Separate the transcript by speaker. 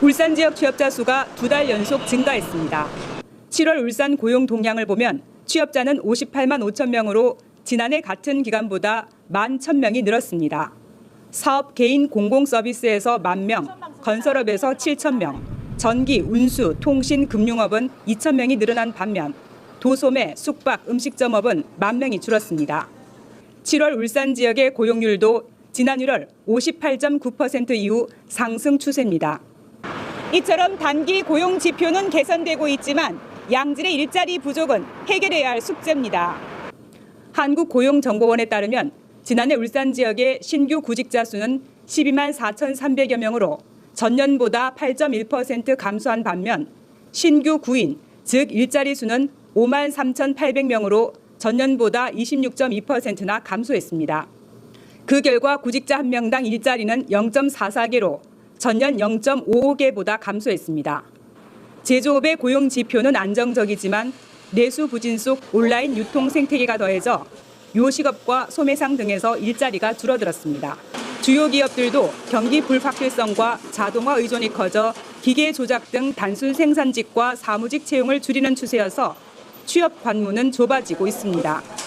Speaker 1: 울산 지역 취업자 수가 두 달 연속 증가했습니다. 7월 울산 고용 동향을 보면 취업자는 58만 5천 명으로 지난해 같은 기간보다 1만 1,000명이 늘었습니다. 사업 개인 공공 서비스에서 만 명, 건설업에서 7천 명, 전기, 운수, 통신, 금융업은 2천 명이 늘어난 반면 도소매, 숙박, 음식점업은 만 명이 줄었습니다. 7월 울산 지역의 고용률도 지난 1월 58.9% 이후 상승 추세입니다. 이처럼 단기 고용 지표는 개선되고 있지만 양질의 일자리 부족은 해결해야 할 숙제입니다. 한국고용정보원에 따르면 지난해 울산 지역의 신규 구직자 수는 12만 4,300여 명으로 전년보다 8.1% 감소한 반면 신규 구인, 즉 일자리 수는 5만 3,800명으로 전년보다 26.2%나 감소했습니다. 그 결과 구직자 한 명당 일자리는 0.44개로 전년 0.55개보다 감소했습니다. 제조업의 고용 지표는 안정적이지만 내수 부진 속 온라인 유통 생태계가 더해져 요식업과 소매상 등에서 일자리가 줄어들었습니다. 주요 기업들도 경기 불확실성과 자동화 의존이 커져 기계 조작 등 단순 생산직과 사무직 채용을 줄이는 추세여서 취업 관문은 좁아지고 있습니다.